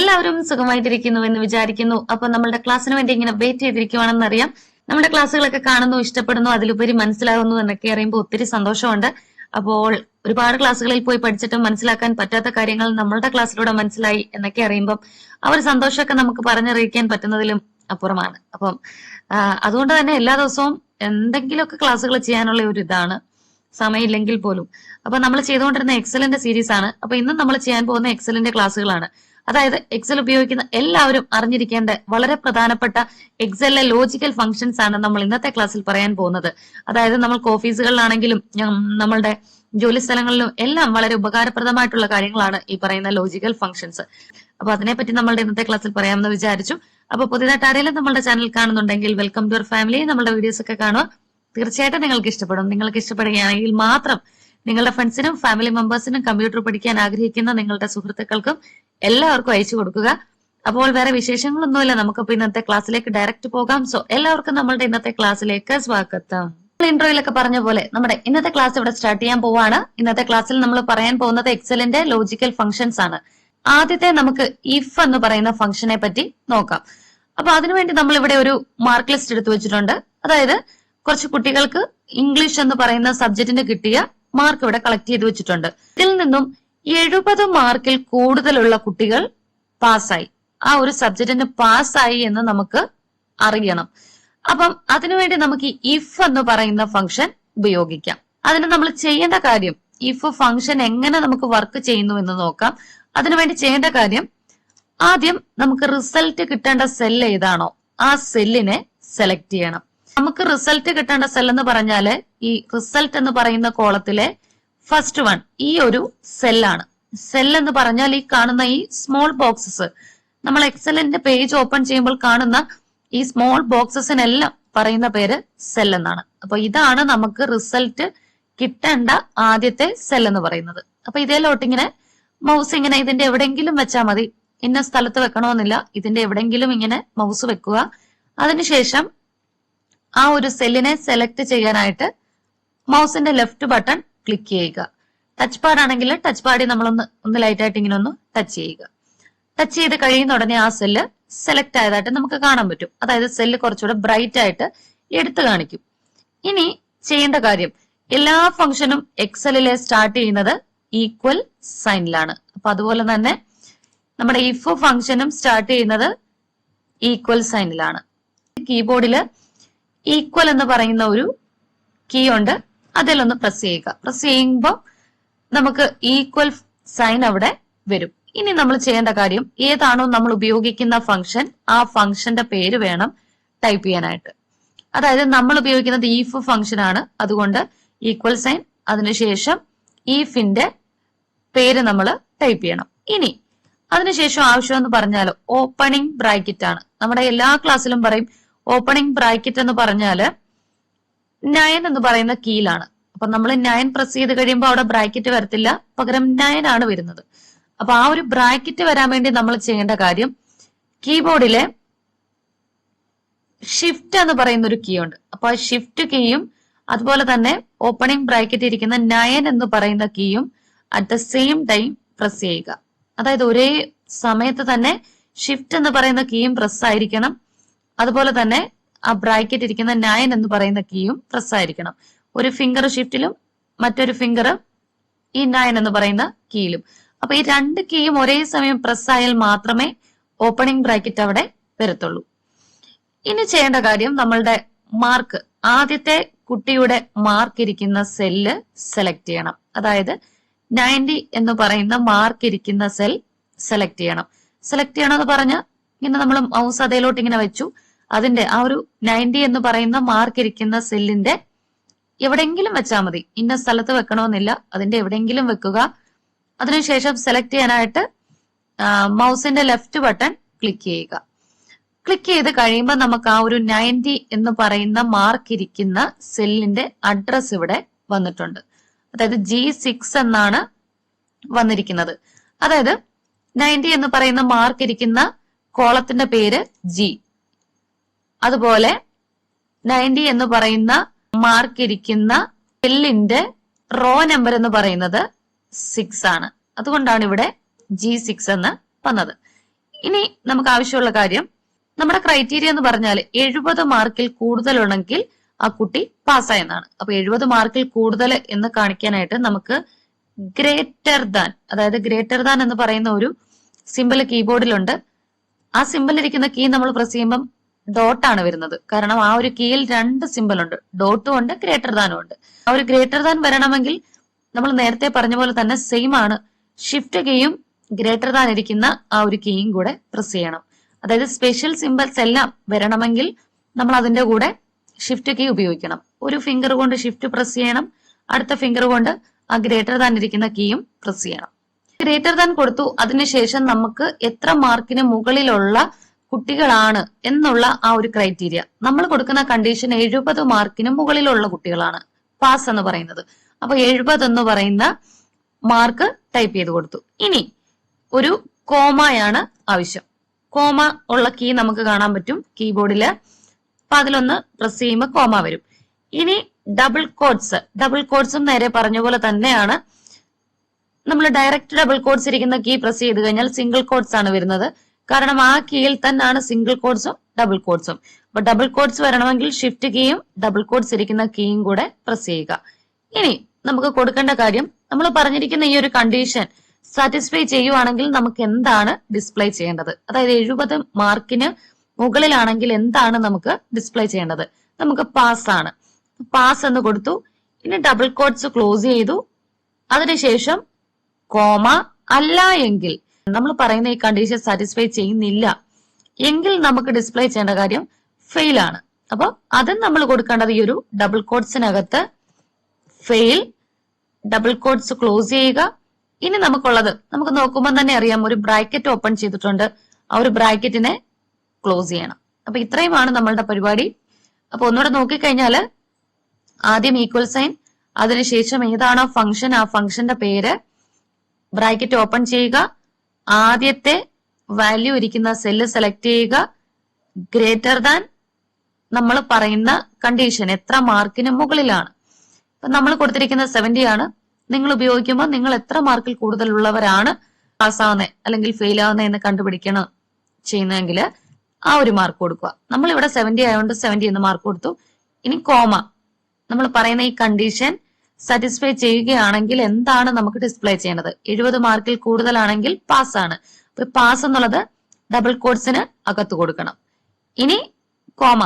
എല്ലാവരും സുഖമായിട്ടിരിക്കുന്നു എന്ന് വിചാരിക്കുന്നു. അപ്പൊ നമ്മളുടെ ക്ലാസ്സിന് വേണ്ടി ഇങ്ങനെ വെയിറ്റ് ചെയ്തിരിക്കുവാണെന്ന് അറിയാം നമ്മുടെ ക്ലാസ്സുകളൊക്കെ കാണുന്നു ഇഷ്ടപ്പെടുന്നു അതിലുപരി മനസ്സിലാകുന്നു എന്നൊക്കെ അറിയുമ്പോൾ ഒത്തിരി സന്തോഷമുണ്ട്. അപ്പോൾ ഒരുപാട് ക്ലാസ്സുകളിൽ പോയി പഠിച്ചിട്ടും മനസ്സിലാക്കാൻ പറ്റാത്ത കാര്യങ്ങൾ നമ്മളുടെ ക്ലാസ്സിലൂടെ മനസ്സിലായി എന്നൊക്കെ അറിയുമ്പം ആ ഒരു സന്തോഷമൊക്കെ നമുക്ക് പറഞ്ഞറിയിക്കാൻ പറ്റുന്നതിലും അപ്പുറമാണ്. അപ്പം അതുകൊണ്ട് തന്നെ എല്ലാ ദിവസവും എന്തെങ്കിലുമൊക്കെ ക്ലാസ്സുകൾ ചെയ്യാനുള്ള ഒരു ഇതാണ്. സമയമില്ലെങ്കിൽ പോലും. അപ്പൊ നമ്മൾ ചെയ്തുകൊണ്ടിരുന്ന എക്സലിന്റെ സീരീസ് ആണ്. അപ്പൊ ഇന്നും നമ്മൾ ചെയ്യാൻ പോകുന്ന എക്സലിന്റെ ക്ലാസ്സുകളാണ്. അതായത് എക്സൽ ഉപയോഗിക്കുന്ന എല്ലാവരും അറിഞ്ഞിരിക്കേണ്ട വളരെ പ്രധാനപ്പെട്ട എക്സലിലെ ലോജിക്കൽ ഫംഗ്ഷൻസ് ആണ് നമ്മൾ ഇന്നത്തെ ക്ലാസ്സിൽ പറയാൻ പോകുന്നത്. അതായത് നമ്മൾക്ക് ഓഫീസുകളിലാണെങ്കിലും നമ്മളുടെ ജോലി സ്ഥലങ്ങളിലും എല്ലാം വളരെ ഉപകാരപ്രദമായിട്ടുള്ള കാര്യങ്ങളാണ് ഈ പറയുന്ന ലോജിക്കൽ ഫംഗ്ഷൻസ് അപ്പൊ അതിനെപ്പറ്റി നമ്മളുടെ ഇന്നത്തെ ക്ലാസ്സിൽ പറയാമെന്ന് വിചാരിച്ചു. അപ്പൊ പുതിയതായിട്ട് ആരെങ്കിലും നമ്മുടെ ചാനൽ കാണുന്നുണ്ടെങ്കിൽ വെൽക്കം ടു അവർ ഫാമിലി നമ്മുടെ വീഡിയോസ് ഒക്കെ കാണുക. തീർച്ചയായിട്ടും നിങ്ങൾക്ക് ഇഷ്ടപ്പെടും. നിങ്ങൾക്ക് ഇഷ്ടപ്പെടുകയാണെങ്കിൽ മാത്രം നിങ്ങളുടെ ഫ്രണ്ട്സിനും ഫാമിലി മെമ്പേഴ്സിനും കമ്പ്യൂട്ടർ പഠിക്കാൻ ആഗ്രഹിക്കുന്ന നിങ്ങളുടെ സുഹൃത്തുക്കൾക്കും എല്ലാവർക്കും അയച്ചു കൊടുക്കുക. അപ്പോൾ വേറെ വിശേഷങ്ങളൊന്നുമില്ല. നമുക്കിപ്പോ ഇന്നത്തെ ക്ലാസ്സിലേക്ക് ഡയറക്റ്റ് പോകാം. സോ എല്ലാവർക്കും നമ്മളുടെ ഇന്നത്തെ ക്ലാസ്സിലേക്ക് സ്വാഗതം. ഇൻട്രോയിലൊക്കെ പറഞ്ഞ പോലെ നമ്മുടെ ഇന്നത്തെ ക്ലാസ് ഇവിടെ സ്റ്റാർട്ട് ചെയ്യാൻ പോവാണ്. ഇന്നത്തെ ക്ലാസ്സിൽ നമ്മൾ പറയാൻ പോകുന്നത് എക്സലിന്റെ ലോജിക്കൽ ഫംഗ്ഷൻസ് ആണ്. ആദ്യത്തെ നമുക്ക് ഇഫ് എന്ന് പറയുന്ന ഫംഗ്ഷനെ പറ്റി നോക്കാം. അപ്പൊ അതിനുവേണ്ടി നമ്മൾ ഇവിടെ ഒരു മാർക്ക് ലിസ്റ്റ് എടുത്തു വെച്ചിട്ടുണ്ട്. അതായത് കുറച്ച് കുട്ടികൾക്ക് ഇംഗ്ലീഷ് എന്ന് പറയുന്ന സബ്ജക്റ്റിന് കിട്ടിയ മാർക്ക് ഇവിടെ കളക്ട് ചെയ്ത് വെച്ചിട്ടുണ്ട്. ഇതിൽ നിന്നും എഴുപത് മാർക്കിൽ കൂടുതലുള്ള കുട്ടികൾ പാസ്സായി ആ ഒരു സബ്ജക്റ്റിന് പാസ്സായി എന്ന് നമുക്ക് അറിയണം. അപ്പം അതിനുവേണ്ടി നമുക്ക് ഇഫ് എന്ന് പറയുന്ന ഫംഗ്ഷൻ ഉപയോഗിക്കാം. അതിന് നമ്മൾ ചെയ്യേണ്ട കാര്യം ഇഫ് ഫംഗ്ഷൻ എങ്ങനെ നമുക്ക് വർക്ക് ചെയ്യുന്നു എന്ന് നോക്കാം. അതിനുവേണ്ടി ചെയ്യേണ്ട കാര്യം ആദ്യം നമുക്ക് റിസൾട്ട് കിട്ടേണ്ട സെല്ല് ഏതാണോ ആ സെല്ലിനെ സെലക്ട് ചെയ്യണം. നമുക്ക് റിസൾട്ട് കിട്ടേണ്ട സെൽ എന്ന് പറഞ്ഞാൽ ഈ റിസൾട്ട് എന്ന് പറയുന്ന കോളത്തിലെ ഫസ്റ്റ് വൺ ഈ ഒരു സെല്ലാണ് സെൽ എന്ന് പറഞ്ഞാൽ ഈ കാണുന്ന ഈ സ്മോൾ ബോക്സസ് നമ്മൾ എക്സലിന്റെ പേജ് ഓപ്പൺ ചെയ്യുമ്പോൾ കാണുന്ന ഈ സ്മോൾ ബോക്സസിനെല്ലാം പറയുന്ന പേര് സെൽ എന്നാണ്. അപ്പൊ ഇതാണ് നമുക്ക് റിസൾട്ട് കിട്ടേണ്ട ആദ്യത്തെ സെൽ എന്ന് പറയുന്നത്. അപ്പൊ ഇതേലോട്ട് ഇങ്ങനെ മൗസ് ഇങ്ങനെ ഇതിന്റെ എവിടെയെങ്കിലും വെച്ചാൽ മതി. ഇന്ന സ്ഥലത്ത് വെക്കണമെന്നില്ല ഇതിന്റെ എവിടെയെങ്കിലും ഇങ്ങനെ മൗസ് വെക്കുക. അതിനുശേഷം ആ ഒരു സെല്ലിനെ സെലക്ട് ചെയ്യാനായിട്ട് മൗസിന്റെ ലെഫ്റ്റ് ബട്ടൺ ക്ലിക്ക് ചെയ്യുക. ടച്ച് പാഡ് ആണെങ്കിൽ ടച്ച് പാഡിൽ നമ്മളൊന്ന് ഒന്ന് ലൈറ്റ് ആയിട്ട് ഇങ്ങനെ ഒന്ന് ടച്ച് ചെയ്യുക. ടച്ച് ചെയ്ത് കഴിയുന്ന ഉടനെ ആ സെല്ല് സെലക്ട് ആയതായിട്ട് നമുക്ക് കാണാൻ പറ്റും. അതായത് സെല്ല് കുറച്ചുകൂടെ ബ്രൈറ്റ് ആയിട്ട് എടുത്തു കാണിക്കും. ഇനി ചെയ്യേണ്ട കാര്യം എല്ലാ ഫംഗ്ഷനും എക്സലിലെ സ്റ്റാർട്ട് ചെയ്യുന്നത് ഈക്വൽ സൈനിലാണ് അപ്പൊ അതുപോലെ തന്നെ നമ്മുടെ ഇഫ് ഫംഗ്ഷനും സ്റ്റാർട്ട് ചെയ്യുന്നത് ഈക്വൽ സൈനിലാണ് കീബോർഡിൽ ഈക്വൽ എന്ന് പറയുന്ന ഒരു കീ ഉണ്ട്. അതിലൊന്ന് പ്രസ് ചെയ്യുക. പ്രസ് ചെയ്യുമ്പോൾ നമുക്ക് ഈക്വൽ സൈൻ അവിടെ വരും. ഇനി നമ്മൾ ചെയ്യേണ്ട കാര്യം ഏതാണോ നമ്മൾ ഉപയോഗിക്കുന്ന ഫംഗ്ഷൻ ആ ഫംഗ്ഷന്റെ പേര് വേണം ടൈപ്പ് ചെയ്യാനായിട്ട്. അതായത് നമ്മൾ ഉപയോഗിക്കുന്നത് ഈഫ് ഫംഗ്ഷൻ ആണ്. അതുകൊണ്ട് ഈക്വൽ സൈൻ അതിനുശേഷം ഈഫിന്റെ പേര് നമ്മൾ ടൈപ്പ് ചെയ്യണം. ഇനി അതിനുശേഷം ആവശ്യം എന്ന് പറഞ്ഞാൽ ഓപ്പണിംഗ് ബ്രാക്കറ്റ് ആണ്. നമ്മുടെ എല്ലാ ക്ലാസ്സിലും പറയും ഓപ്പണിംഗ് ബ്രാക്കറ്റ് എന്ന് പറഞ്ഞാൽ നയൻ എന്ന് പറയുന്ന കീലാണ് അപ്പൊ നമ്മൾ നയൻ പ്രസ് ചെയ്ത് കഴിയുമ്പോൾ അവിടെ ബ്രാക്കറ്റ് വരത്തില്ല. പകരം നയൻ ആണ് വരുന്നത്. അപ്പൊ ആ ഒരു ബ്രാക്കറ്റ് വരാൻ വേണ്ടി നമ്മൾ ചെയ്യേണ്ട കാര്യം കീബോർഡിലെ ഷിഫ്റ്റ് എന്ന് പറയുന്ന ഒരു കീ ഉണ്ട്. അപ്പൊ ആ ഷിഫ്റ്റ് കീയും അതുപോലെ തന്നെ ഓപ്പണിംഗ് ബ്രാക്കറ്റ് ഇരിക്കുന്ന നയൻ എന്ന് പറയുന്ന കീയും at the same time press ചെയ്യുക. അതായത് ഒരേ സമയത്ത് തന്നെ ഷിഫ്റ്റ് എന്ന് പറയുന്ന കീയും പ്രസ് ആയിരിക്കണം. അതുപോലെ തന്നെ ആ ബ്രാക്കറ്റ് ഇരിക്കുന്ന നയൻ എന്ന് പറയുന്ന കീയും പ്രസ് ആയിരിക്കണം. ഒരു ഫിംഗർ ഷിഫ്റ്റിലും മറ്റൊരു ഫിംഗർ ഈ നയൻ എന്ന് പറയുന്ന കീയിലും. അപ്പൊ ഈ രണ്ട് കീയും ഒരേ സമയം പ്രസ് ആയാൽ മാത്രമേ ഓപ്പണിംഗ് ബ്രാക്കറ്റ് അവിടെ വരത്തുള്ളൂ. ഇനി ചെയ്യേണ്ട കാര്യം നമ്മളുടെ മാർക്ക്. ആദ്യത്തെ കുട്ടിയുടെ മാർക്ക് ഇരിക്കുന്ന സെല്ല് സെലക്ട് ചെയ്യണം. അതായത് നയന്റി എന്ന് പറയുന്ന മാർക്ക് ഇരിക്കുന്ന സെൽ സെലക്ട് ചെയ്യണം. സെലക്ട് ചെയ്യണം എന്ന് പറഞ്ഞ ഇങ്ങനെ നമ്മൾ മൗസ് അതേലോട്ട് ഇങ്ങനെ വെച്ചു. അതിന്റെ ആ ഒരു നയന്റി എന്ന് പറയുന്ന മാർക്ക് ഇരിക്കുന്ന സെല്ലിന്റെ എവിടെയെങ്കിലും വെച്ചാൽ മതി. ഇന്ന സ്ഥലത്ത് വെക്കണമെന്നില്ല. അതിന്റെ എവിടെയെങ്കിലും വെക്കുക. അതിനുശേഷം സെലക്ട് ചെയ്യാനായിട്ട് മൗസിന്റെ ലെഫ്റ്റ് ബട്ടൺ ക്ലിക്ക് ചെയ്യുക. ക്ലിക്ക് ചെയ്ത് കഴിയുമ്പോൾ നമുക്ക് ആ ഒരു നയന്റി എന്ന് പറയുന്ന മാർക്ക് ഇരിക്കുന്ന സെല്ലിന്റെ അഡ്രസ് ഇവിടെ വന്നിട്ടുണ്ട്. അതായത് ജി സിക്സ് എന്നാണ് വന്നിരിക്കുന്നത്. അതായത് നയന്റി എന്ന് പറയുന്ന മാർക്ക് ഇരിക്കുന്ന കോളത്തിന്റെ പേര് ജി അതുപോലെ നയന്റി എന്ന് പറയുന്ന മാർക്ക് ഇരിക്കുന്ന സെല്ലിന്റെ റോ നമ്പർ എന്ന് പറയുന്നത് സിക്സ് ആണ്. അതുകൊണ്ടാണ് ഇവിടെ ജി സിക്സ് എന്ന് വന്നത്. ഇനി നമുക്ക് ആവശ്യമുള്ള കാര്യം നമ്മുടെ ക്രൈറ്റീരിയ എന്ന് പറഞ്ഞാൽ എഴുപത് മാർക്കിൽ കൂടുതലുണ്ടെങ്കിൽ ആ കുട്ടി പാസ്സായെന്നാണ്. അപ്പൊ എഴുപത് മാർക്കിൽ കൂടുതൽ എന്ന് കാണിക്കാനായിട്ട് നമുക്ക് ഗ്രേറ്റർ ദാൻ അതായത് ഗ്രേറ്റർ ദാൻ എന്ന് പറയുന്ന ഒരു സിമ്പിൾ കീബോർഡിലുണ്ട് ആ സിമ്പിൾ ഇരിക്കുന്ന കീ നമ്മൾ പ്രസ് ചെയ്യുമ്പം ഡോട്ട് ആണ് വരുന്നത്. കാരണം ആ ഒരു കീയിൽ രണ്ട് സിമ്പിൾ ഉണ്ട്. ഡോട്ടും ഉണ്ട് ഗ്രേറ്റർ ദാനും ഉണ്ട്. ആ ഒരു ഗ്രേറ്റർ ദാൻ വരണമെങ്കിൽ നമ്മൾ നേരത്തെ പറഞ്ഞ പോലെ തന്നെ സെയിം ആണ്. ഷിഫ്റ്റ് കീയും ഗ്രേറ്റർ ദാൻ ഇരിക്കുന്ന ആ ഒരു കീയും കൂടെ പ്രസ് ചെയ്യണം. അതായത് സ്പെഷ്യൽ സിമ്പിൾസ് എല്ലാം വരണമെങ്കിൽ നമ്മൾ അതിന്റെ കൂടെ ഷിഫ്റ്റ് കീ ഉപയോഗിക്കണം. ഒരു ഫിംഗർ കൊണ്ട് ഷിഫ്റ്റ് പ്രസ് ചെയ്യണം. അടുത്ത ഫിംഗർ കൊണ്ട് ആ ഗ്രേറ്റർ ദാൻ ഇരിക്കുന്ന കീയും പ്രസ് ചെയ്യണം. ഗ്രേറ്റർ ദാൻ കൊടുത്തു. അതിനുശേഷം നമുക്ക് എത്ര മാർക്കിന് മുകളിലുള്ള കുട്ടികളാണ് എന്നുള്ള ആ ഒരു ക്രൈറ്റീരിയ നമ്മൾ കൊടുക്കുന്ന കണ്ടീഷൻ എഴുപത് മാർക്കിന് മുകളിലുള്ള കുട്ടികളാണ്. പാസ് എന്ന് പറയുന്നത്. അപ്പൊ എഴുപത് എന്ന് പറയുന്ന മാർക്ക് ടൈപ്പ് ചെയ്ത് കൊടുത്തു. ഇനി ഒരു കോമയാണ് ആവശ്യം. കോമ ഉള്ള കീ നമുക്ക് കാണാൻ പറ്റും. കീബോർഡിൽ അപ്പൊ അതിലൊന്ന് പ്രസ് ചെയ്യുമ്പോൾ കോമ വരും. ഇനി ഡബിൾ കോഡ്സ് ഡബിൾ കോഡ്സും നേരെ പറഞ്ഞ പോലെ തന്നെയാണ്. നമ്മൾ ഡയറക്റ്റ് ഡബിൾ കോഡ്സ് ഇരിക്കുന്ന കീ പ്രസ് ചെയ്ത് കഴിഞ്ഞാൽ സിംഗിൾ കോഡ്സ് ആണ് വരുന്നത്. കാരണം ആ കീയിൽ തന്നെയാണ് സിംഗിൾ കോഡ്സും ഡബിൾ കോഡ്സും അപ്പൊ ഡബിൾ കോഡ്സ് വരണമെങ്കിൽ ഷിഫ്റ്റ് കീയും ഡബിൾ കോഡ്സ് ഇരിക്കുന്ന കീയും കൂടെ പ്രസ് ചെയ്യുക. ഇനി നമുക്ക് കൊടുക്കേണ്ട കാര്യം നമ്മൾ പറഞ്ഞിരിക്കുന്ന ഈ ഒരു കണ്ടീഷൻ സാറ്റിസ്ഫൈ ചെയ്യുവാണെങ്കിൽ നമുക്ക് എന്താണ് ഡിസ്പ്ലേ ചെയ്യേണ്ടത്? അതായത് എഴുപത് മാർക്കിന് മുകളിലാണെങ്കിൽ എന്താണ് നമുക്ക് ഡിസ്പ്ലേ ചെയ്യേണ്ടത്? നമുക്ക് പാസ് ആണ്. പാസ് എന്ന് കൊടുത്തു. ഇനി ഡബിൾ കോഡ്സ് ക്ലോസ് ചെയ്തു. അതിനുശേഷം കോമ അല്ല എങ്കിൽ നമ്മൾ പറയുന്ന ഈ കണ്ടീഷൻ സാറ്റിസ്ഫൈ ചെയ്യുന്നില്ല. എങ്കിൽ നമുക്ക് ഡിസ്പ്ലേ ചെയ്യേണ്ട കാര്യം ഫെയിൽ ആണ്. അപ്പൊ അതും നമ്മൾ കൊടുക്കേണ്ടത് ഈ ഒരു ഡബിൾ കോഡ്സിനകത്ത് ഫെയിൽ ഡബിൾ കോഡ്സ് ക്ലോസ് ചെയ്യുക. ഇനി നമുക്കുള്ളത് നമുക്ക് നോക്കുമ്പോൾ തന്നെ അറിയാം ഒരു ബ്രാക്കറ്റ് ഓപ്പൺ ചെയ്തിട്ടുണ്ട്. ആ ഒരു ബ്രാക്കറ്റിനെ ക്ലോസ് ചെയ്യണം. അപ്പൊ ഇത്രയുമാണ് നമ്മളുടെ പരിപാടി. അപ്പൊ ഒന്നുകൂടെ നോക്കിക്കഴിഞ്ഞാൽ ആദ്യം ഈക്വൽ സൈൻ അതിനുശേഷം ഏതാണോ ഫംഗ്ഷൻ ആ ഫംഗ്ഷന്റെ പേര്. ബ്രാക്കറ്റ് ഓപ്പൺ ചെയ്യുക. ആദ്യത്തെ വാല്യൂ ഇരിക്കുന്ന സെല്ല് സെലക്ട് ചെയ്യുക ഗ്രേറ്റർ ദാൻ നമ്മൾ പറയുന്ന കണ്ടീഷൻ എത്ര മാർക്കിന് മുകളിലാണ്. ഇപ്പൊ നമ്മൾ കൊടുത്തിരിക്കുന്ന സെവന്റി ആണ്. നിങ്ങൾ ഉപയോഗിക്കുമ്പോൾ നിങ്ങൾ എത്ര മാർക്കിൽ കൂടുതലുള്ളവരാണ് പാസ്സാവുന്നത് അല്ലെങ്കിൽ ഫെയിൽ ആവുന്നത് എന്ന് കണ്ടുപിടിക്കണം ചെയ്യുന്നതെങ്കിൽ ആ ഒരു മാർക്ക് കൊടുക്കുക. നമ്മൾ ഇവിടെ സെവന്റി ആയതുകൊണ്ട് സെവന്റി എന്ന് മാർക്ക് കൊടുത്തു. ഇനി കോമ നമ്മൾ പറയുന്ന ഈ കണ്ടീഷൻ സാറ്റിസ്ഫൈ ചെയ്യുകയാണെങ്കിൽ എന്താണ് നമുക്ക് ഡിസ്പ്ലേ ചെയ്യേണ്ടത്? എഴുപത് മാർക്കിൽ കൂടുതലാണെങ്കിൽ പാസ് ആണ്. അപ്പൊ പാസ് എന്നുള്ളത് ഡബിൾ കോഡ്സിന് അകത്ത് കൊടുക്കണം. ഇനി കോമ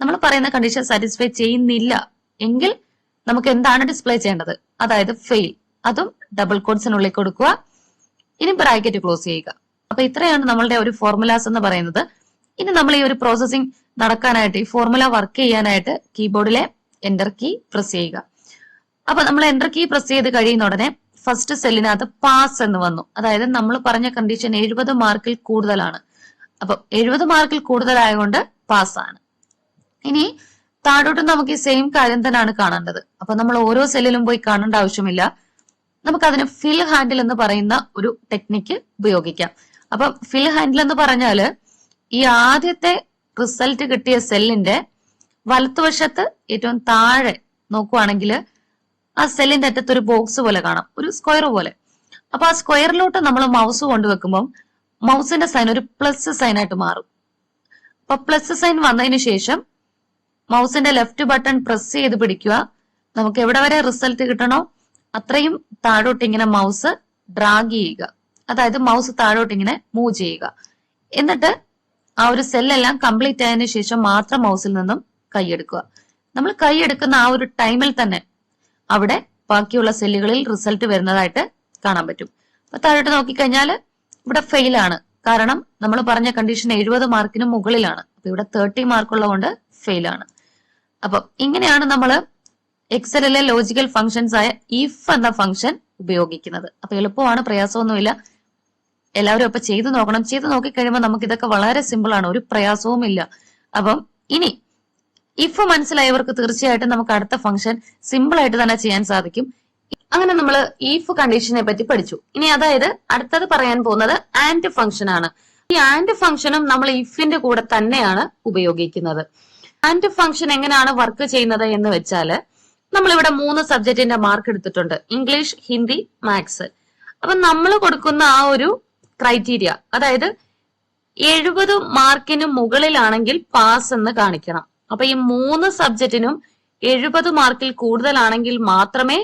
നമ്മൾ പറയുന്ന കണ്ടീഷൻ സാറ്റിസ്ഫൈ ചെയ്യുന്നില്ല എങ്കിൽ നമുക്ക് എന്താണ് ഡിസ്പ്ലേ ചെയ്യേണ്ടത്? അതായത് ഫെയിൽ അതും ഡബിൾ കോഡ്സിനുള്ളിൽ കൊടുക്കുക. ഇനി ബ്രാക്കറ്റ് ക്ലോസ് ചെയ്യുക. അപ്പൊ ഇത്രയാണ് നമ്മളുടെ ഒരു ഫോർമുലാസ് എന്ന് പറയുന്നത്. ഇനി നമ്മൾ ഈ ഒരു പ്രോസസ്സിംഗ് നടക്കാനായിട്ട് ഈ ഫോർമുല വർക്ക് ചെയ്യാനായിട്ട് കീബോർഡിലെ എന്റർ കീ പ്രസ് ചെയ്യുക. അപ്പൊ നമ്മൾ എന്റർ കീ പ്രസ് ചെയ്ത് കഴിയുന്ന ഉടനെ ഫസ്റ്റ് സെല്ലിനകത്ത് പാസ് എന്ന് വന്നു. അതായത് നമ്മൾ പറഞ്ഞ കണ്ടീഷൻ എഴുപത് മാർക്കിൽ കൂടുതലാണ്. അപ്പൊ എഴുപത് മാർക്കിൽ കൂടുതലായതുകൊണ്ട് പാസ്സാണ് ഇനി താഴോട്ട് നമുക്ക് ഈ സെയിം കാര്യം തന്നെയാണ് കാണേണ്ടത്. അപ്പൊ നമ്മൾ ഓരോ സെല്ലിലും പോയി കാണേണ്ട ആവശ്യമില്ല. നമുക്ക് അതിന് ഫിൽ ഹാൻഡിൽ എന്ന് പറയുന്ന ഒരു ടെക്നിക്ക് ഉപയോഗിക്കാം. അപ്പൊ ഫിൽ ഹാൻഡിൽ എന്ന് പറഞ്ഞാൽ ഈ ആദ്യത്തെ റിസൾട്ട് കിട്ടിയ സെല്ലിന്റെ വലത്തുവശത്ത് ഏറ്റവും താഴെ നോക്കുവാണെങ്കിൽ ആ സെല്ലിന്റെ അറ്റത്ത് ഒരു ബോക്സ് പോലെ കാണാം. ഒരു സ്ക്വയർ പോലെ. അപ്പൊ ആ സ്ക്വയറിലോട്ട് നമ്മൾ മൗസ് കൊണ്ടുവെക്കുമ്പോൾ മൗസിന്റെ സൈൻ ഒരു പ്ലസ് സൈൻ ആയിട്ട് മാറും. അപ്പൊ പ്ലസ് സൈൻ വന്നതിന് ശേഷം മൗസിന്റെ ലെഫ്റ്റ് ബട്ടൺ പ്രസ് ചെയ്ത് പിടിക്കുക. നമുക്ക് എവിടെ വരെ റിസൾട്ട് കിട്ടണോ അത്രയും താഴോട്ട് ഇങ്ങനെ മൗസ് ഡ്രാഗ് ചെയ്യുക. അതായത് മൗസ് താഴോട്ട് ഇങ്ങനെ മൂവ് ചെയ്യുക. എന്നിട്ട് ആ ഒരു സെല്ലെല്ലാം കംപ്ലീറ്റ് ആയതിനു ശേഷം മാത്രം മൗസിൽ നിന്നും കൈയെടുക്കുക നമ്മൾ കൈയെടുക്കുന്ന ആ ഒരു ടൈമിൽ തന്നെ അവിടെ ബാക്കിയുള്ള സെല്ലുകളിൽ റിസൾട്ട് വരുന്നതായിട്ട് കാണാൻ പറ്റും. അപ്പൊ താഴോട്ട് നോക്കിക്കഴിഞ്ഞാൽ ഇവിടെ ഫെയിൽ ആണ്. കാരണം നമ്മൾ പറഞ്ഞ കണ്ടീഷൻ എഴുപത് മാർക്കിന് മുകളിലാണ്. അപ്പൊ ഇവിടെ തേർട്ടി മാർക്ക് ഉള്ളതുകൊണ്ട് ഫെയിൽ ആണ്. അപ്പൊ ഇങ്ങനെയാണ് നമ്മൾ എക്സലിലെ ലോജിക്കൽ ഫംഗ്ഷൻസ് ആയ ഇഫ് എന്ന ഫംഗ്ഷൻ ഉപയോഗിക്കുന്നത്. അപ്പൊ എളുപ്പമാണ് പ്രയാസമൊന്നുമില്ല. എല്ലാവരും അപ്പൊ ചെയ്തു നോക്കണം. ചെയ്തു നോക്കിക്കഴിയുമ്പോൾ നമുക്ക് ഇതൊക്കെ വളരെ സിമ്പിൾ ആണ്. ഒരു പ്രയാസവും ഇല്ല അപ്പം ഇനി ഇഫ് മനസ്സിലായവർക്ക് തീർച്ചയായിട്ടും നമുക്ക് അടുത്ത ഫംഗ്ഷൻ സിമ്പിൾ ആയിട്ട് തന്നെ ചെയ്യാൻ സാധിക്കും. അങ്ങനെ നമ്മൾ ഈഫ് കണ്ടീഷനെ പറ്റി പഠിച്ചു. ഇനി അതായത് അടുത്തത് പറയാൻ പോകുന്നത് ആൻഡ് ഫംഗ്ഷൻ ആണ്. ഈ ആൻഡ് ഫംഗ്ഷനും നമ്മൾ ഇഫിന്റെ കൂടെ തന്നെയാണ് ഉപയോഗിക്കുന്നത്. ആൻഡ് ഫംഗ്ഷൻ എങ്ങനെയാണ് വർക്ക് ചെയ്യുന്നത് എന്ന് വെച്ചാൽ നമ്മൾ ഇവിടെ മൂന്ന് സബ്ജക്റ്റിന്റെ മാർക്ക് എടുത്തിട്ടുണ്ട്. ഇംഗ്ലീഷ് ഹിന്ദി മാത്സ് അപ്പൊ നമ്മൾ കൊടുക്കുന്ന ആ ഒരു ക്രൈറ്റീരിയ അതായത് എഴുപത് മാർക്കിന് മുകളിലാണെങ്കിൽ പാസ് എന്ന് കാണിക്കണം. അപ്പൊ ഈ മൂന്ന് സബ്ജക്റ്റിനും എഴുപത് മാർക്കിൽ കൂടുതലാണെങ്കിൽ മാത്രമേ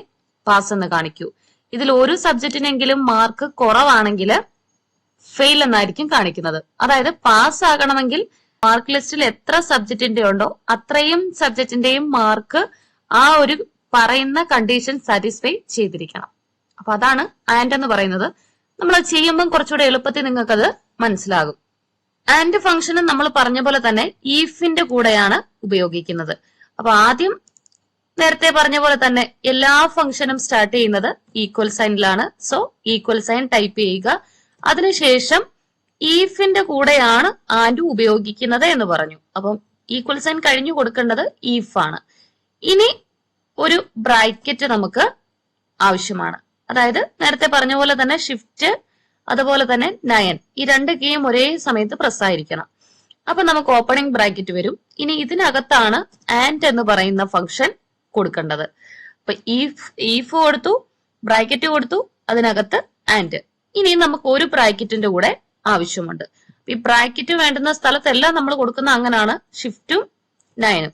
പാസ് എന്ന് കാണിക്കൂ. ഇതിൽ ഒരു സബ്ജക്റ്റിനെങ്കിലും മാർക്ക് കുറവാണെങ്കിൽ ഫെയിൽ എന്നായിരിക്കും കാണിക്കുന്നത്. അതായത് പാസ് ആകണമെങ്കിൽ മാർക്ക് ലിസ്റ്റിൽ എത്ര സബ്ജക്റ്റിന്റെ ഉണ്ടോ അത്രയും സബ്ജക്റ്റിന്റെയും മാർക്ക് ആ ഒരു പറയുന്ന കണ്ടീഷൻ സാറ്റിസ്ഫൈ ചെയ്തിരിക്കണം. അപ്പൊ അതാണ് ആൻഡ് എന്ന് പറയുന്നത്. നമ്മൾ ചെയ്യുമ്പോൾ കുറച്ചുകൂടെ എളുപ്പത്തിൽ നിങ്ങൾക്കത് മനസ്സിലാകും. ആൻഡ് ഫംഗ്ഷനും നമ്മൾ പറഞ്ഞ പോലെ തന്നെ ഈഫിന്റെ കൂടെയാണ് ഉപയോഗിക്കുന്നത്. അപ്പൊ ആദ്യം നേരത്തെ പറഞ്ഞ പോലെ തന്നെ എല്ലാ ഫംഗ്ഷനും സ്റ്റാർട്ട് ചെയ്യുന്നത് ഈക്വൽ സൈനിലാണ് സോ ഈക്വൽ സൈൻ ടൈപ്പ് ചെയ്യുക. അതിനുശേഷം ഈഫിന്റെ കൂടെയാണ് ആൻഡ് ഉപയോഗിക്കുന്നത് എന്ന് പറഞ്ഞു. അപ്പം ഈക്വൽ സൈൻ കഴിഞ്ഞു കൊടുക്കേണ്ടത് ഈഫ് ആണ്. ഇനി ഒരു ബ്രാക്കറ്റ് നമുക്ക് ആവശ്യമാണ്. അതായത് നേരത്തെ പറഞ്ഞ പോലെ തന്നെ ഷിഫ്റ്റ് അതുപോലെ തന്നെ നയൻ ഈ രണ്ട് കീയും ഒരേ സമയത്ത് പ്രസ് ആയിരിക്കണം. അപ്പൊ നമുക്ക് ഓപ്പണിംഗ് ബ്രാക്കറ്റ് വരും. ഇനി ഇതിനകത്താണ് ആൻഡ് എന്ന് പറയുന്ന ഫംഗ്ഷൻ കൊടുക്കേണ്ടത്. അപ്പൊ ഈഫ് ഈഫ് കൊടുത്തു ബ്രാക്കറ്റ് കൊടുത്തു അതിനകത്ത് ആൻഡ് ഇനി നമുക്ക് ഒരു ബ്രാക്കറ്റിന്റെ കൂടെ ആവശ്യമുണ്ട്. ഈ ബ്രാക്കറ്റ് വേണ്ടുന്ന സ്ഥലത്തെല്ലാം നമ്മൾ കൊടുക്കുന്ന അങ്ങനാണ് ഷിഫ്റ്റും നയനും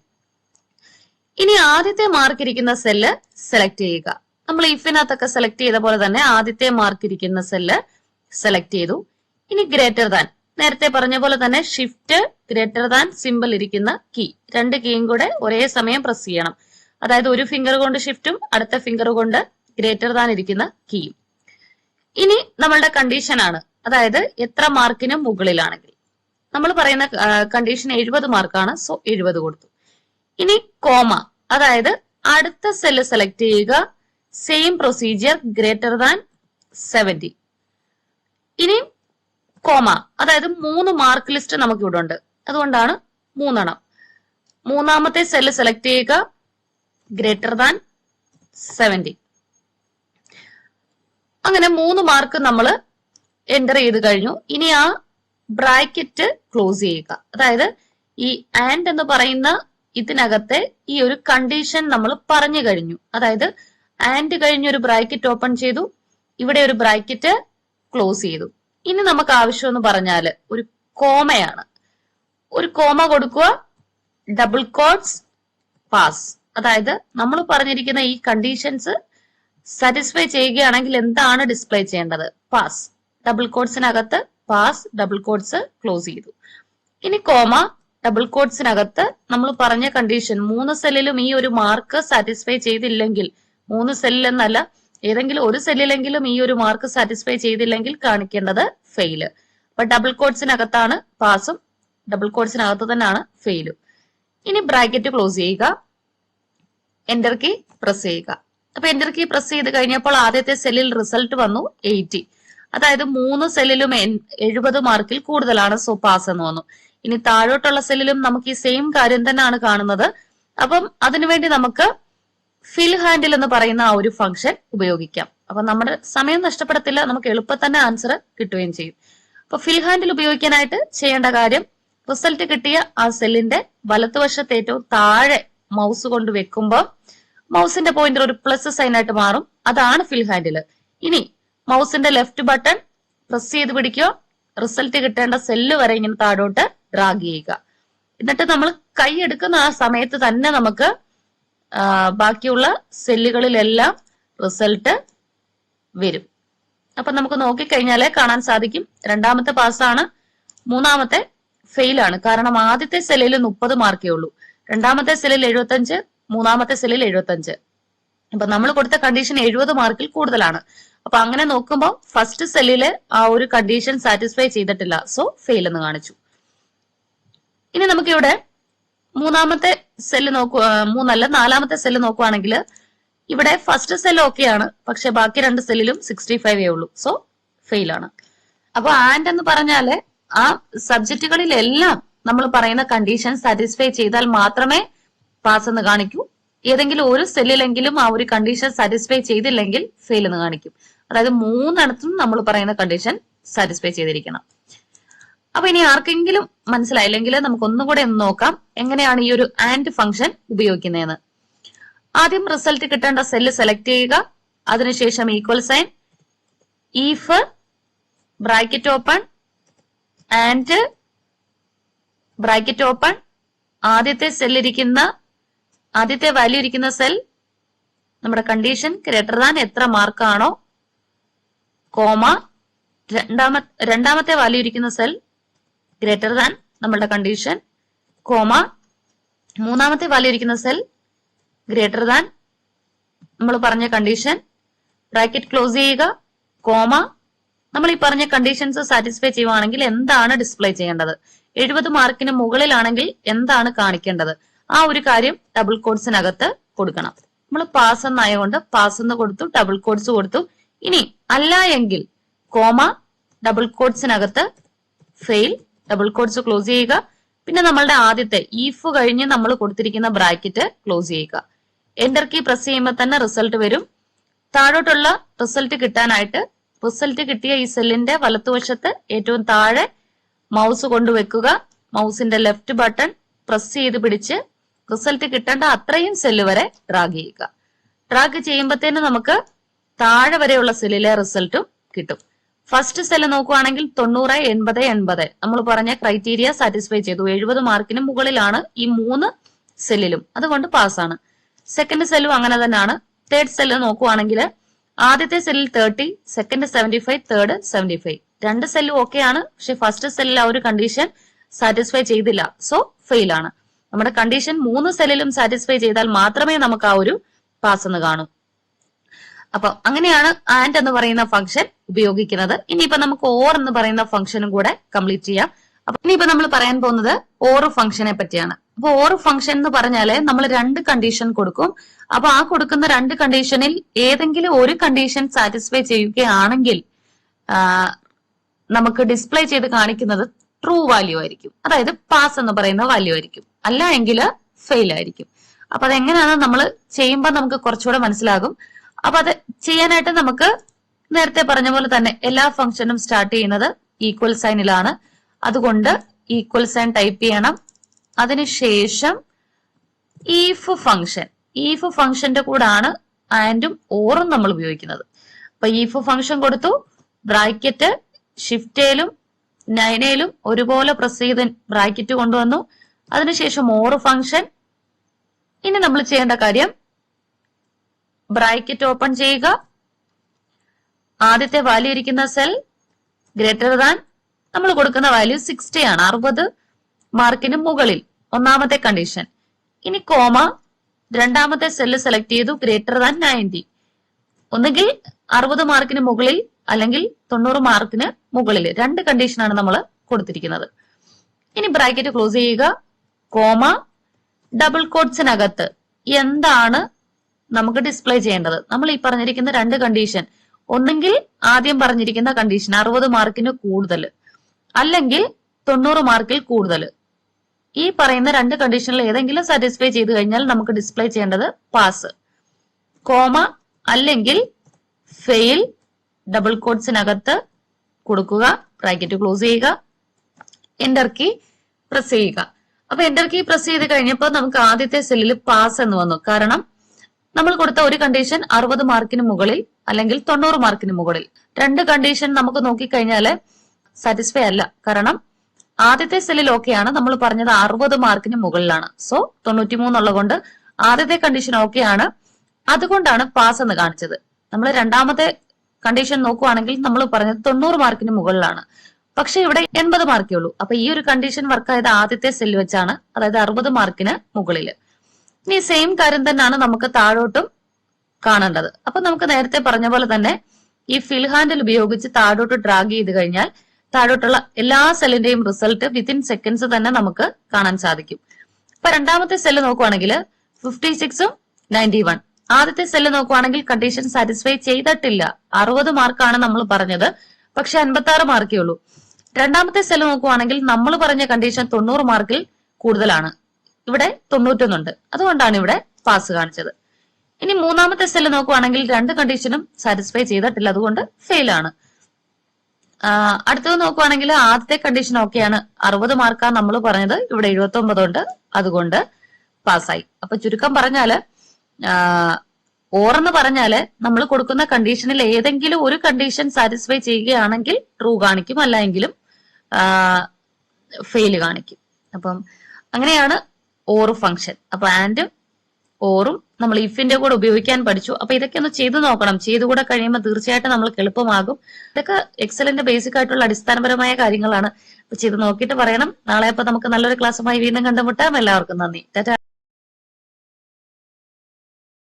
ഇനി ആദ്യത്തെ മാർക്ക് ഇരിക്കുന്ന സെല്ല് സെലക്ട് ചെയ്യുക. നമ്മൾ ഇഫിനകത്തൊക്കെ സെലക്ട് ചെയ്ത പോലെ തന്നെ ആദ്യത്തെ മാർക്ക് ഇരിക്കുന്ന സെല്ല് സെലക്ട് ചെയ്തു. ഇനി ഗ്രേറ്റർ ദാൻ നേരത്തെ പറഞ്ഞ പോലെ തന്നെ ഷിഫ്റ്റ് ഗ്രേറ്റർ ദാൻ സിമ്പിൾ ഇരിക്കുന്ന കീ രണ്ട് കീയും കൂടെ ഒരേ സമയം പ്രസ് ചെയ്യണം. അതായത് ഒരു ഫിംഗർ കൊണ്ട് ഷിഫ്റ്റും അടുത്ത ഫിംഗർ കൊണ്ട് ഗ്രേറ്റർ ദാൻ ഇരിക്കുന്ന കീയും ഇനി നമ്മളുടെ കണ്ടീഷൻ ആണ്. അതായത് എത്ര മാർക്കിന് മുകളിലാണെങ്കിൽ. നമ്മൾ പറയുന്ന കണ്ടീഷൻ എഴുപത് മാർക്കാണ് സോ എഴുപത് കൊടുത്തു. ഇനി കോമ അതായത് അടുത്ത സെല്ല് സെലക്ട് ചെയ്യുക. Same procedure greater than seventy ഇനി കോമ അതായത് മൂന്ന് മാർക്ക് ലിസ്റ്റ് നമുക്ക് ഇവിടെ ഉണ്ട്. അതുകൊണ്ടാണ് മൂന്നെണ്ണം. മൂന്നാമത്തെ സെല്ല് സെലക്ട് ചെയ്യുക ഗ്രേറ്റർ ദാൻ സെവന്റി അങ്ങനെ മൂന്ന് മാർക്ക് നമ്മൾ എന്റർ ചെയ്ത് കഴിഞ്ഞു. ഇനി ആ ബ്രാക്കറ്റ് ക്ലോസ് ചെയ്യുക. അതായത് ഈ ആൻഡ് എന്ന് പറയുന്ന ഇതിനകത്തെ ഈ ഒരു കണ്ടീഷൻ നമ്മൾ പറഞ്ഞു കഴിഞ്ഞു. അതായത് ആൻഡ് കഴിഞ്ഞൊരു ബ്രാക്കറ്റ് ഓപ്പൺ ചെയ്തു. ഇവിടെ ഒരു ബ്രാക്കറ്റ് ക്ലോസ് ചെയ്തു. ഇനി നമുക്ക് ആവശ്യം എന്ന് പറഞ്ഞാൽ ഒരു കോമയാണ്. ഒരു കോമ കൊടുക്കുക ഡബിൾ കോഡ്സ് പാസ് അതായത് നമ്മൾ പറഞ്ഞിരിക്കുന്ന ഈ കണ്ടീഷൻസ് സാറ്റിസ്ഫൈ ചെയ്യുകയാണെങ്കിൽ എന്താണ് ഡിസ്പ്ലേ ചെയ്യേണ്ടത്? പാസ് ഡബിൾ കോഡ്സിനകത്ത് പാസ് ഡബിൾ കോഡ്സ് ക്ലോസ് ചെയ്തു. ഇനി കോമ ഡബിൾ കോഡ്സിനകത്ത് നമ്മൾ പറഞ്ഞ കണ്ടീഷൻ മൂന്ന് സെല്ലിലും ഈ ഒരു മാർക്ക് സാറ്റിസ്ഫൈ ചെയ്തില്ലെങ്കിൽ മൂന്ന് സെല്ലിലെന്നല്ല ഏതെങ്കിലും ഒരു സെല്ലിലെങ്കിലും ഈ ഒരു മാർക്ക് സാറ്റിസ്ഫൈ ചെയ്തില്ലെങ്കിൽ കാണിക്കേണ്ടത് ഫെയിൽ അപ്പൊ ഡബിൾ കോഡ്സിനകത്താണ് പാസും ഡബിൾ കോഡ്സിനകത്ത് തന്നെയാണ് ഫെയിലും ഇനി ബ്രാക്കറ്റ് ക്ലോസ് ചെയ്യുക. എന്റർ കീ പ്രസ് ചെയ്യുക. അപ്പൊ എന്റർ കീ പ്രസ് ചെയ്ത് കഴിഞ്ഞപ്പോൾ ആദ്യത്തെ സെല്ലിൽ റിസൾട്ട് വന്നു എയ്റ്റി അതായത് മൂന്ന് സെല്ലിലും എഴുപത് മാർക്കിൽ കൂടുതലാണ്. സോ പാസ് എന്ന് വന്നു. ഇനി താഴോട്ടുള്ള സെല്ലിലും നമുക്ക് ഈ സെയിം കാര്യം തന്നെയാണ് കാണുന്നത്. അപ്പം അതിനുവേണ്ടി നമുക്ക് ഫിൽ ഹാൻഡിൽ എന്ന് പറയുന്ന ആ ഒരു ഫംഗ്ഷൻ ഉപയോഗിക്കാം. അപ്പൊ നമ്മുടെ സമയം നഷ്ടപ്പെടത്തില്ല നമുക്ക് എളുപ്പത്തിൽ തന്നെ ആൻസർ കിട്ടുകയും ചെയ്യും. അപ്പൊ ഫിൽ ഹാൻഡിൽ ഉപയോഗിക്കാനായിട്ട് ചെയ്യേണ്ട കാര്യം റിസൾട്ട് കിട്ടിയ ആ സെല്ലിന്റെ വലത്തുവശത്ത് ഏറ്റവും താഴെ മൗസ് കൊണ്ട് വെക്കുമ്പോൾ മൗസിന്റെ പോയിന്റർ ഒരു പ്ലസ് സൈൻ ആയിട്ട് മാറും. അതാണ് ഫിൽ ഹാൻഡിൽ. ഇനി മൗസിന്റെ ലെഫ്റ്റ് ബട്ടൺ പ്രസ് ചെയ്ത് പിടിക്കുക. റിസൾട്ട് കിട്ടേണ്ട സെല്ല് വരെ ഇങ്ങനെ താഴോട്ട് ഡ്രാഗ് ചെയ്യുക. എന്നിട്ട് നമ്മൾ കൈ എടുക്കുന്ന ആ സമയത്ത് തന്നെ നമുക്ക് ബാക്കിയുള്ള സെല്ലുകളിലെല്ലാം റിസൾട്ട് വരും. അപ്പൊ നമുക്ക് നോക്കിക്കഴിഞ്ഞാലേ കാണാൻ സാധിക്കും. രണ്ടാമത്തെ പാസ്സാണ് മൂന്നാമത്തെ ഫെയിലാണ്. കാരണം ആദ്യത്തെ സെല്ലിൽ മുപ്പത് മാർക്കേ ഉള്ളൂ. രണ്ടാമത്തെ സെല്ലിൽ എഴുപത്തഞ്ച് മൂന്നാമത്തെ സെല്ലിൽ എഴുപത്തഞ്ച്. അപ്പൊ നമ്മൾ കൊടുത്ത കണ്ടീഷൻ എഴുപത് മാർക്കിൽ കൂടുതലാണ്. അപ്പൊ അങ്ങനെ നോക്കുമ്പോൾ ഫസ്റ്റ് സെല്ലിൽ ആ ഒരു കണ്ടീഷൻ സാറ്റിസ്ഫൈ ചെയ്തിട്ടില്ല. സോ ഫെയിൽ എന്ന് കാണിച്ചു. ഇനി നമുക്കിവിടെ മൂന്നാമത്തെ സെല്ല് നോക്കു മൂന്നല്ല നാലാമത്തെ സെല്ല് നോക്കുവാണെങ്കിൽ ഇവിടെ ഫസ്റ്റ് സെൽ ആണ്. പക്ഷെ ബാക്കി രണ്ട് സെല്ലിലും സിക്സ്റ്റി ഫൈവേ ഉള്ളൂ. സോ ഫെയിൽ ആണ്. അപ്പൊ ആൻഡ് എന്ന് പറഞ്ഞാൽ ആ സബ്ജക്റ്റുകളിലെല്ലാം നമ്മൾ പറയുന്ന കണ്ടീഷൻ സാറ്റിസ്ഫൈ ചെയ്താൽ മാത്രമേ പാസ് എന്ന് കാണിക്കൂ. ഏതെങ്കിലും ഒരു സെല്ലിലെങ്കിലും ആ ഒരു കണ്ടീഷൻ സാറ്റിസ്ഫൈ ചെയ്തില്ലെങ്കിൽ ഫെയിൽ എന്ന് കാണിക്കും. അതായത് മൂന്നിടത്തും നമ്മൾ പറയുന്ന കണ്ടീഷൻ സാറ്റിസ്ഫൈ ചെയ്തിരിക്കണം. അപ്പൊ ഇനി ആർക്കെങ്കിലും മനസ്സിലായില്ലെങ്കിൽ നമുക്ക് ഒന്നും കൂടെ ഒന്ന് നോക്കാം എങ്ങനെയാണ് ഈ ഒരു ആൻഡ് ഫംഗ്ഷൻ ഉപയോഗിക്കുന്നതെന്ന്. ആദ്യം റിസൾട്ട് കിട്ടേണ്ട സെല്ല് സെലക്ട് ചെയ്യുക അതിനുശേഷം equal sign if bracket open and bracket open ആദ്യത്തെ സെൽ ഇരിക്കുന്ന ആദ്യത്തെ വാല്യൂ ഇരിക്കുന്ന സെൽ നമ്മുടെ കണ്ടീഷൻ ഗ്രേറ്റർ ദാൻ എത്ര മാർക്കാണോ കോമ രണ്ടാമ രണ്ടാമത്തെ വാല്യൂ ഇരിക്കുന്ന സെൽ ഗ്രേറ്റർ ദാൻ നമ്മളുടെ കണ്ടീഷൻ കോമ മൂന്നാമത്തെ വാല്യൂ ഇരിക്കുന്ന സെൽ ഗ്രേറ്റർ ദാൻ നമ്മൾ പറഞ്ഞ കണ്ടീഷൻ ബ്രാക്കറ്റ് ക്ലോസ് ചെയ്യുക കോമ നമ്മൾ ഈ പറഞ്ഞ കണ്ടീഷൻസ് സാറ്റിസ്ഫൈ ചെയ്യുവാണെങ്കിൽ എന്താണ് ഡിസ്പ്ലേ ചെയ്യേണ്ടത്? എഴുപത് മാർക്കിന് മുകളിലാണെങ്കിൽ എന്താണ് കാണിക്കേണ്ടത്? ആ ഒരു കാര്യം ഡബിൾ കോഡ്സിനകത്ത് കൊടുക്കണം. നമ്മൾ പാസ് എന്നായതുകൊണ്ട് പാസ് എന്ന് കൊടുത്തു ഡബിൾ കോഡ്സ് കൊടുത്തു. ഇനി അല്ല എങ്കിൽ കോമ ഡബിൾ കോഡ്സിനകത്ത് ഫെയിൽ ഡബിൾ കോഡ്സ് ക്ലോസ് ചെയ്യുക. പിന്നെ നമ്മളുടെ ആദ്യത്തെ ഇഫ് കഴിഞ്ഞ് നമ്മൾ കൊടുത്തിരിക്കുന്ന ബ്രാക്കറ്റ് ക്ലോസ് ചെയ്യുക. എന്റർ കീ പ്രസ് ചെയ്യുമ്പോൾ തന്നെ റിസൾട്ട് വരും. താഴോട്ടുള്ള റിസൾട്ട് കിട്ടാനായിട്ട് റിസൾട്ട് കിട്ടിയ ഈ സെല്ലിന്റെ വലത്തുവശത്ത് ഏറ്റവും താഴെ മൗസ് കൊണ്ടുവെക്കുക മൗസിന്റെ ലെഫ്റ്റ് ബട്ടൺ പ്രസ് ചെയ്ത് പിടിച്ച് റിസൾട്ട് കിട്ടേണ്ട അത്രയും സെല്ല് വരെ ഡ്രാഗ് ചെയ്യുക. ഡ്രാഗ് ചെയ്യുമ്പോഴത്തേന് നമുക്ക് താഴെ വരെയുള്ള സെല്ലിലെ റിസൾട്ടും കിട്ടും. ഫസ്റ്റ് സെല്ല് നോക്കുവാണെങ്കിൽ തൊണ്ണൂറ് എൺപത് എൺപത്. നമ്മൾ പറഞ്ഞ ക്രൈറ്റീരിയ സാറ്റിസ്ഫൈ ചെയ്തു. എഴുപത് മാർക്കിന് മുകളിലാണ് ഈ മൂന്ന് സെല്ലിലും അതുകൊണ്ട് പാസ്സാണ് സെക്കൻഡ് സെല്ലും അങ്ങനെ തന്നെയാണ്. തേർഡ് സെല്ല് നോക്കുവാണെങ്കിൽ ആദ്യത്തെ സെല്ലിൽ thirty second seventy five third seventy five രണ്ട് സെല്ലും ഓക്കെയാണ് പക്ഷെ ഫസ്റ്റ് സെല്ലിൽ ആ ഒരു കണ്ടീഷൻ സാറ്റിസ്ഫൈ ചെയ്തില്ല. സോ ഫെയിൽ ആണ്. നമ്മുടെ കണ്ടീഷൻ മൂന്ന് സെല്ലിലും സാറ്റിസ്ഫൈ ചെയ്താൽ മാത്രമേ നമുക്ക് ആ ഒരു പാസ് എന്ന് കാണൂ. അപ്പൊ അങ്ങനെയാണ് ആൻഡ് എന്ന് പറയുന്ന ഫംഗ്ഷൻ ഉപയോഗിക്കുന്നത്. ഇനിയിപ്പോ നമുക്ക് ഓർ എന്ന് പറയുന്ന ഫംഗ്ഷനും കൂടെ കംപ്ലീറ്റ് ചെയ്യാം. അപ്പൊ ഇനിയിപ്പോ നമ്മൾ പറയാൻ പോകുന്നത് ഓർ ഫംഗ്ഷനെ പറ്റിയാണ്. അപ്പൊ ഓർ ഫംഗ്ഷൻ എന്ന് പറഞ്ഞാൽ നമ്മൾ രണ്ട് കണ്ടീഷൻ കൊടുക്കും. അപ്പൊ ആ കൊടുക്കുന്ന രണ്ട് കണ്ടീഷനിൽ ഏതെങ്കിലും ഒരു കണ്ടീഷൻ സാറ്റിസ്ഫൈ ചെയ്യുകയാണെങ്കിൽ നമുക്ക് ഡിസ്പ്ലേ ചെയ്ത് കാണിക്കുന്നത് ട്രൂ വാല്യൂ ആയിരിക്കും. അതായത് പാസ് എന്ന് പറയുന്ന വാല്യൂ ആയിരിക്കും. അല്ല എങ്കിൽ ഫെയിൽ ആയിരിക്കും. അപ്പൊ അതെങ്ങനെയാണ് നമ്മൾ ചെയ്യുമ്പോൾ നമുക്ക് കുറച്ചുകൂടെ മനസ്സിലാകും. അപ്പൊ അത് ചെയ്യാനായിട്ട് നമുക്ക് നേരത്തെ പറഞ്ഞ പോലെ തന്നെ എല്ലാ ഫംഗ്ഷനും സ്റ്റാർട്ട് ചെയ്യുന്നത് ഈക്വൽ സൈനിലാണ് അതുകൊണ്ട് ഈക്വൽ സൈൻ ടൈപ്പ് ചെയ്യണം. അതിനുശേഷം ഈഫ് ഫംഗ്ഷൻ ഈഫ് ഫംഗ്ഷന്റെ കൂടാണ് ആൻഡും ഓറും നമ്മൾ ഉപയോഗിക്കുന്നത്. അപ്പൊ ഈഫ് ഫംഗ്ഷൻ കൊടുത്തു ബ്രാക്കറ്റ് ഷിഫ്റ്റേലും നൈനയിലും ഒരുപോലെ പ്രസ് ചെയ്ത് ബ്രാക്കറ്റ് കൊണ്ടുവന്നു. അതിനുശേഷം ഓർ ഫംഗ്ഷൻ ഇനി നമ്മൾ ചെയ്യേണ്ട കാര്യം ബ്രാക്കറ്റ് ഓപ്പൺ ചെയ്യുക. ആദ്യത്തെ വാല്യൂ ഇരിക്കുന്ന സെൽ ഗ്രേറ്റർ ദാൻ നമ്മൾ കൊടുക്കുന്ന വാല്യൂ സിക്സ്റ്റി ആണ് അറുപത് മാർക്കിന് മുകളിൽ. ഒന്നാമത്തെ കണ്ടീഷൻ. ഇനി കോമ രണ്ടാമത്തെ സെല്ല് സെലക്ട് ചെയ്തു ഗ്രേറ്റർ ദാൻ നയന്റി. ഒന്നുകിൽ അറുപത് മാർക്കിന് മുകളിൽ അല്ലെങ്കിൽ തൊണ്ണൂറ് മാർക്കിന് മുകളിൽ. രണ്ട് കണ്ടീഷനാണ് നമ്മൾ കൊടുത്തിരിക്കുന്നത്. ഇനി ബ്രാക്കറ്റ് ക്ലോസ് ചെയ്യുക. കോമ ഡബിൾ കോട്ട്സിനകത്ത് എന്താണ് നമുക്ക് ഡിസ്പ്ലേ ചെയ്യേണ്ടത്. നമ്മൾ ഈ പറഞ്ഞിരിക്കുന്ന രണ്ട് കണ്ടീഷൻ ഒന്നെങ്കിൽ ആദ്യം പറഞ്ഞിരിക്കുന്ന കണ്ടീഷൻ അറുപത് മാർക്കിന് കൂടുതൽ. അല്ലെങ്കിൽ തൊണ്ണൂറ് മാർക്കിൽ കൂടുതൽ. ഈ പറയുന്ന രണ്ട് കണ്ടീഷനിൽ ഏതെങ്കിലും സാറ്റിസ്ഫൈ ചെയ്തു കഴിഞ്ഞാൽ നമുക്ക് ഡിസ്പ്ലേ ചെയ്യേണ്ടത് പാസ് കോമ അല്ലെങ്കിൽ ഫെയിൽ ഡബിൾ കോഡ്സിനകത്ത് കൊടുക്കുക ബ്രാക്കറ്റ് ക്ലോസ് ചെയ്യുക എന്റർ കീ പ്രസ് ചെയ്യുക. അപ്പൊ എന്റർ കീ പ്രസ് ചെയ്ത് കഴിഞ്ഞപ്പോൾ നമുക്ക് ആദ്യത്തെ സെല്ലിൽ പാസ് എന്ന് വന്നു. കാരണം നമ്മൾ കൊടുത്ത ഒരു കണ്ടീഷൻ അറുപത് മാർക്കിന് മുകളിൽ അല്ലെങ്കിൽ തൊണ്ണൂറ് മാർക്കിന് മുകളിൽ. രണ്ട് കണ്ടീഷൻ നമുക്ക് നോക്കിക്കഴിഞ്ഞാൽ സാറ്റിസ്ഫൈ അല്ല. കാരണം ആദ്യത്തെ സെല്ലിൽ ഓക്കെയാണ് നമ്മൾ പറഞ്ഞത് അറുപത് മാർക്കിന് മുകളിലാണ്. സോ തൊണ്ണൂറ്റി മൂന്നുള്ളത് കൊണ്ട് ആദ്യത്തെ കണ്ടീഷൻ ഓക്കെയാണ് അതുകൊണ്ടാണ് പാസ് എന്ന് കാണിച്ചത്. നമ്മൾ രണ്ടാമത്തെ കണ്ടീഷൻ നോക്കുവാണെങ്കിൽ നമ്മൾ പറഞ്ഞത് തൊണ്ണൂറ് മാർക്കിന് മുകളിലാണ്. പക്ഷെ ഇവിടെ എൺപത് മാർക്കേ ഉള്ളൂ. അപ്പൊ ഈ ഒരു കണ്ടീഷൻ വർക്ക് ആയത് ആദ്യത്തെ സെല്ല് വെച്ചാണ്. അതായത് അറുപത് മാർക്കിന് മുകളിൽ. ഇനി സെയിം കാര്യം തന്നെയാണ് നമുക്ക് താഴോട്ടും കാണേണ്ടത്. അപ്പൊ നമുക്ക് നേരത്തെ പറഞ്ഞ പോലെ തന്നെ ഈ ഫിൽ ഹാൻഡിൽ ഉപയോഗിച്ച് താഴോട്ട് ഡ്രാഗ് ചെയ്ത് കഴിഞ്ഞാൽ താഴോട്ടുള്ള എല്ലാ സെല്ലിന്റെയും റിസൾട്ട് വിത്തിൻ സെക്കൻഡ്സ് തന്നെ നമുക്ക് കാണാൻ സാധിക്കും. അപ്പൊ രണ്ടാമത്തെ സെല്ല് നോക്കുവാണെങ്കിൽ ഫിഫ്റ്റി സിക്സും നയന്റി വൺ ആദ്യത്തെ സെല്ല് നോക്കുവാണെങ്കിൽ കണ്ടീഷൻ സാറ്റിസ്ഫൈ ചെയ്തിട്ടില്ല. അറുപത് മാർക്കാണ് നമ്മൾ പറഞ്ഞത്. പക്ഷെ അൻപത്തി ആറ് മാർക്കേ ഉള്ളൂ. രണ്ടാമത്തെ സെല്ല് നോക്കുവാണെങ്കിൽ നമ്മൾ പറഞ്ഞ കണ്ടീഷൻ തൊണ്ണൂറ് മാർക്കിൽ കൂടുതലാണ്. ഇവിടെ തൊണ്ണൂറ്റൊന്നുണ്ട്. അതുകൊണ്ടാണ് ഇവിടെ പാസ് കാണിച്ചത്. ഇനി മൂന്നാമത്തെ സെല്ല് നോക്കുവാണെങ്കിൽ രണ്ട് കണ്ടീഷനും സാറ്റിസ്ഫൈ ചെയ്തിട്ടില്ല. അതുകൊണ്ട് ഫെയിൽ ആണ്. അടുത്തത് നോക്കുവാണെങ്കിൽ ആദ്യത്തെ കണ്ടീഷൻ ഓക്കെയാണ് അറുപത് മാർക്കാണ് നമ്മൾ പറഞ്ഞത്. ഇവിടെ എഴുപത്തി ഒമ്പതുണ്ട് അതുകൊണ്ട് പാസ്സായി അപ്പൊ ചുരുക്കം പറഞ്ഞാൽ ഓറെന്ന് പറഞ്ഞാൽ നമ്മൾ കൊടുക്കുന്ന കണ്ടീഷനിൽ ഏതെങ്കിലും ഒരു കണ്ടീഷൻ സാറ്റിസ്ഫൈ ചെയ്യുകയാണെങ്കിൽ ട്രൂ കാണിക്കും. അല്ല എങ്കിലും ഫെയിൽ കാണിക്കും. അപ്പം അങ്ങനെയാണ് ഓർ ഫംഗ്ഷൻ അപ്പൊ ആൻഡും ഓറും നമ്മൾ ഇഫിന്റെ കൂടെ ഉപയോഗിക്കാൻ പഠിച്ചു. അപ്പൊ ഇതൊക്കെ ഒന്ന് ചെയ്തു നോക്കണം. ചെയ്തു കൂടെ കഴിയുമ്പോൾ തീർച്ചയായിട്ടും നമ്മൾക്ക് എളുപ്പമാകും. ഇതൊക്കെ എക്സലന്റ് ബേസിക് ആയിട്ടുള്ള അടിസ്ഥാനപരമായ കാര്യങ്ങളാണ്. അപ്പൊ ചെയ്ത് നോക്കിയിട്ട് പറയണം. നാളെ അപ്പൊ നമുക്ക് നല്ലൊരു ക്ലാസ്സുമായി വീണ്ടും കണ്ടുമുട്ടാം. എല്ലാവർക്കും നന്ദി.